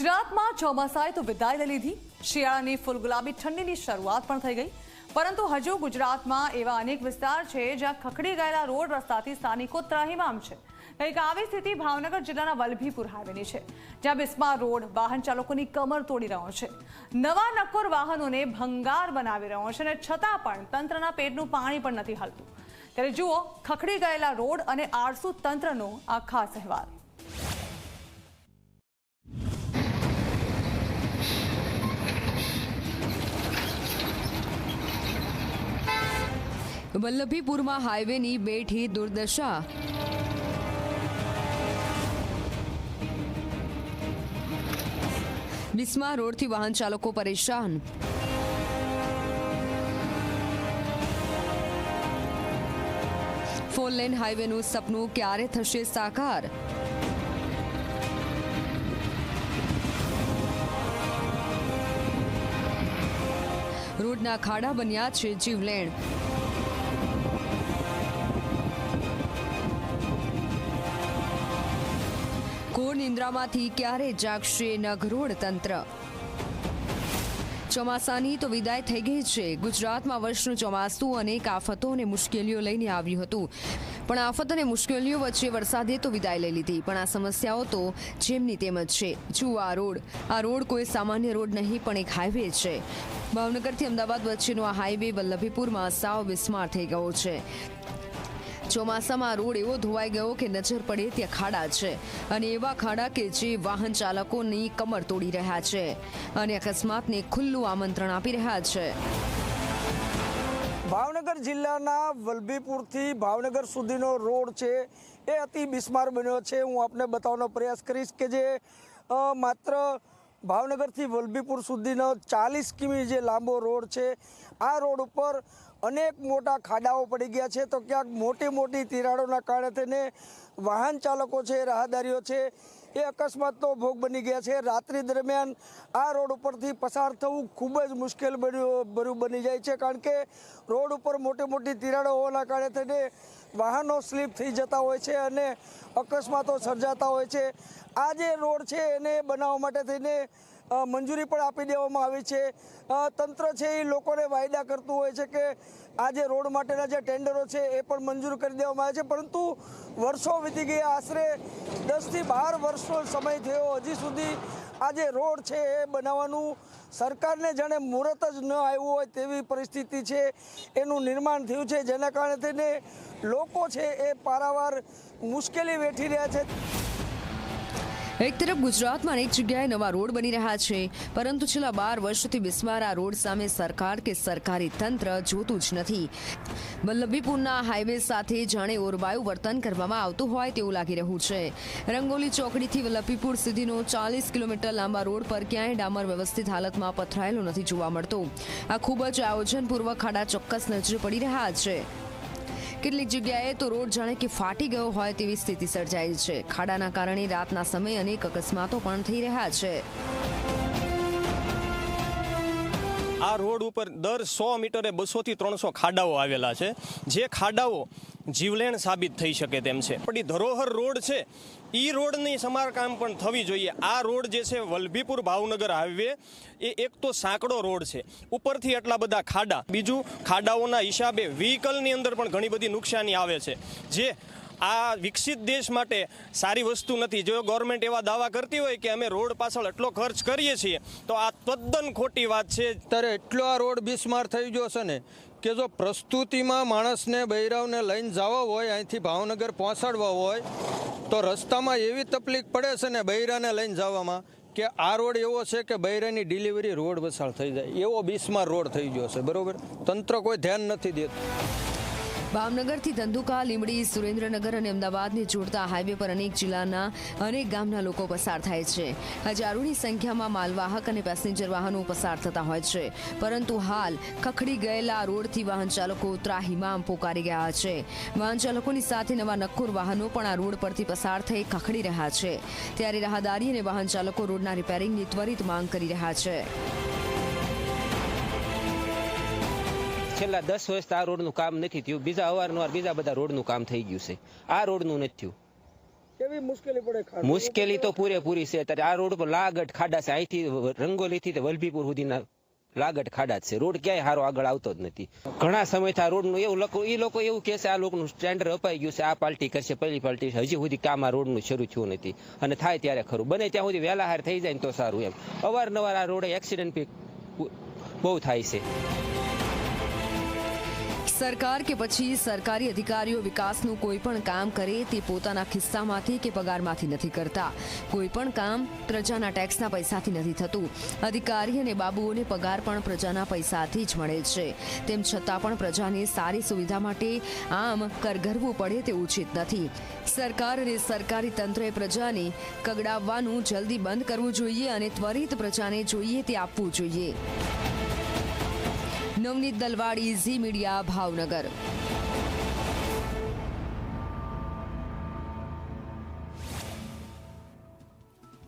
ગુજરાતમાં ચોમાસાએ તો વિદાય લઈ લીધી. શિયાળાની ફૂલગુલાબી ઠંડીની શરૂઆત પણ થઈ ગઈ. પરંતુ હજુ ગુજરાતમાં એવા અનેક વિસ્તાર છે જ્યાં ખખડી ગયેલા રોડ રસ્તાથી સ્થાનિકો ત્રાહીમામ છે. કંઈક આવી સ્થિતિ ભાવનગર જિલ્લાના વલભીપુર હાઈવેની છે, જ્યાં બિસ્માર રોડ વાહન ચાલકોની કમર તોડી રહ્યો છે. નવા નક્કોર વાહનોને ભંગાર બનાવી રહ્યો છે અને છતાં પણ તંત્રના પેટનું પાણી પણ નથી હાલતું. ત્યારે જુઓ, ખખડી ગયેલા રોડ અને આળસુ તંત્રનો આ ખાસ અહેવાલ. વલ્લભીપુરમાં હાઈવેની બેઠી દુર્દશા. બિસ્મા રોડથી વાહન ચાલકો પરેશાન. ફોર લેન હાઈવેનું સપનું ક્યારે થશે સાકાર? રોડના ખાડા બન્યા છે જીવલેણ. નિંદ્રામાંથી ક્યારે જાગશે નઘરોડ તંત્ર? ચોમાસાની તો વિદાય થઈ ગઈ છે. ગુજરાતમાં વર્ષનું ચોમાસું અનેક આફતો અને મુશ્કેલીઓ લઈને આવ્યું હતું. પણ આફત અને મુશ્કેલીઓ વચ્ચે વરસાદે તો વિદાય લઈ લીધી. પણ આ સમસ્યાઓ તો જેમની તેમ જ છે. જુઓ આ રોડ. આ રોડ કોઈ સામાન્ય રોડ નહીં, પણ એક હાઈવે છે. ભાવનગરથી અમદાવાદ વચ્ચેનો આ હાઈવે વલ્લભીપુરમાં સાવ બિસ્માર થઈ ગયો છે. ચોમાસામાં રોડ એવો ધોવાઈ ગયો કે નજર પડે ત્યાં ખાડા છે. અને એવા ખાડા કે જે વાહન ચાલકોની કમર તોડી રહ્યા છે. અને અકસ્માતને ખુલ્લું આમંત્રણ આપી રહ્યા છે. ભાવનગર જિલ્લાના વલભીપુરથી ભાવનગર સુધીનો રોડ છે એ અતિ બિસ્માર બન્યો છે. હું આપને બતાવવાનો પ્રયાસ કરીશ કે જે માત્ર ભાવનગરથી વલભીપુર સુધીનો ચાલીસ કિમી જે લાંબો રોડ છે, આ રોડ ઉપર અનેક મોટા ખાડાઓ પડી ગયા છે. તો ક્યાંક મોટી મોટી તિરાડોના કારણે થઈને વાહન ચાલકો છે, રાહદારીઓ છે, એ અકસ્માતનો ભોગ બની ગયા છે. રાત્રિ દરમિયાન આ રોડ ઉપરથી પસાર થવું ખૂબ જ મુશ્કેલ બન્યું બની જાય છે. કારણ કે રોડ ઉપર મોટી મોટી તિરાડો હોવાના કારણે થઈને વાહનો સ્લીપ થઈ જતા હોય છે અને અકસ્માતો સર્જાતા હોય છે. આ જે રોડ છે એને બનાવવા માટે થઈને મંજૂરી પણ આપી દેવામાં આવી છે. તંત્ર છે એ લોકોને વાયદા કરતું હોય છે કે આ જે રોડ માટેના જે ટેન્ડરો છે એ પણ મંજૂર કરી દેવામાં આવે છે. પરંતુ વર્ષો વીતી ગયા. આશરે દસથી બાર વર્ષનો સમય થયો. હજી સુધી આ જે રોડ છે એ બનાવવાનું સરકારને જાણે મુહૂર્ત જ ન આવ્યું હોય તેવી પરિસ્થિતિ છે, એનું નિર્માણ થયું છે. જેના કારણે થઈને લોકો છે એ પારાવાર મુશ્કેલી વેઠી રહ્યા છે. એક તરફ ગુજરાતમાં અનેક જગ્યાએ નવા રોડ બની રહ્યા છે, પરંતુ છેલ્લા બાર વર્ષથી બિસ્માર આ રોડ સામે સરકાર કે સરકારી તંત્ર જોતું જ નથી. વલ્લભીપુરના હાઈવે સાથે જાણે ઓરબાયું વર્તન કરવામાં આવતું હોય તેવું લાગી રહ્યું છે. રંગોલી ચોકડીથી વલ્લભીપુર સુધીનો ચાલીસ કિલોમીટર લાંબા રોડ પર ક્યાંય ડામર વ્યવસ્થિત હાલતમાં પથરાયેલો નથી જોવા મળતો. આ ખૂબ જ આયોજનપૂર્વક ખાડા ચોક્કસ નજરે પડી રહ્યા છે. કેટલીક જગ્યાએ તો રોડ જાણે કે ફાટી ગયો હોય તેવી સ્થિતિ સર્જાઈ છે. ખાડાના કારણે રાતના સમયે અનેક અકસ્માતો પણ થઈ રહ્યા છે. આ રોડ ઉપર દર સો મીટરે બસોથી ત્રણસો ખાડાઓ આવેલા છે. જે ખાડાઓ જીવલેણ સાબિત થઈ શકે તેમ છે. પણ એ ધરોહર રોડ છે. એ રોડની સમારકામ પણ થવી જોઈએ. આ રોડ જે છે વલભીપુર ભાવનગર હાઈવે, એ એક તો સાંકડો રોડ છે. ઉપરથી એટલા બધા ખાડા. બીજું, ખાડાઓના હિસાબે વ્હીકલની અંદર પણ ઘણી બધી નુકસાની આવે છે. જે આ વિકસિત દેશ માટે સારી વસ્તુ નથી. જો ગવર્મેન્ટ એવા દાવા કરતી હોય કે અમે રોડ પાછળ એટલો ખર્ચ કરીએ છીએ, તો આ તદ્દન ખોટી વાત છે. ત્યારે એટલો આ રોડ બિસ્માર થઈ ગયો છે ને કે જો પ્રસ્તુતિમાં માણસને, બૈરાવને લઈને જવા હોય, અહીંથી ભાવનગર પહોંચાડવા હોય, તો રસ્તામાં એવી તકલીફ પડે છે ને બૈરાને લઈને જવામાં કે આ રોડ એવો છે કે બૈરાની ડિલિવરી રોડ વસાળ થઈ જાય. એવો બીસમાં રોડ થઈ ગયો છે, બરાબર? તંત્ર કોઈ ધ્યાન નથી દેતું. ભાવનગરથી ધંધુકા લીમડી સુરેન્દ્રનગર અને અમદાવાદને જોડતા હાઈવે પર અનેક જિલ્લાના, અનેક ગામના લોકો પસાર થાય છે. હજારોની સંખ્યામાં માલવાહક અને પેસેન્જર વાહનો પસાર થતા હોય છે. પરંતુ હાલ ખખડી ગયેલા રોડથી વાહન ચાલકો ત્રાહિમામ પોકારી ગયા છે. વાહન ચાલકોની સાથે નવા નક્કોર વાહનો પણ આ રોડ પરથી પસાર થઈ ખખડી રહ્યા છે. ત્યારે રાહદારી અને વાહન ચાલકો રોડના રિપેરિંગની ત્વરિત માંગ કરી રહ્યા છે. છેલ્લા દસ વર્ષથી આ રોડનું કામ નથી થયું. બીજા અવારનવાર બીજા બધા રોડનું કામ થઈ ગયું છે. આ રોડનું નથી થયું. કેવી મુશ્કેલી પડે મુશ્કેલી તો પૂરેપૂરી છે. અત્યારે આ રોડ પર લાગટ ખાડા છે. અહીંથી રંગોલીથી તે વલભીપુર સુધીના લાગટ ખાડા છે. રોડ ક્યાંય હારો આગળ આવતો જ નથી. ઘણા સમયથી આ રોડનું એવું લોકો એ લોકો એવું કહે છે આ લોકોનું સ્ટેન્ડર્ડ અપાઈ ગયું છે. આ પાર્ટી કરશે પેલી પાર્ટી હજી સુધી કામ આ રોડનું શરૂ થયું નથી. અને થાય ત્યારે ખરું. બને ત્યાં સુધી વહેલા હાર થઈ જાય ને તો સારું એમ. અવારનવાર આ રોડે એક્સિડન્ટ બહુ થાય છે. સરકાર કે પછી સરકારી અધિકારીઓ વિકાસનું કોઈ પણ કામ કરે તે પોતાના ખિસ્સામાંથી કે પગારમાંથી નથી કરતા. કોઈ પણ કામ પ્રજાના ટેક્સના પૈસાથી નથી થતું. અધિકારી અને બાબુઓને પગાર પણ પ્રજાના પૈસાથી જ મળે છે. તેમ છતાં પણ પ્રજાને સારી સુવિધા માટે આમ કરગરવું પડે તે ઉચિત નથી. સરકાર અને સરકારી તંત્રએ પ્રજાને કગડાવવાનું જલ્દી બંધ કરવું જોઈએ અને ત્વરિત પ્રજાને જોઈએ તે આપવું જોઈએ. Navneet Dalwadi Zee media Bhavnagar.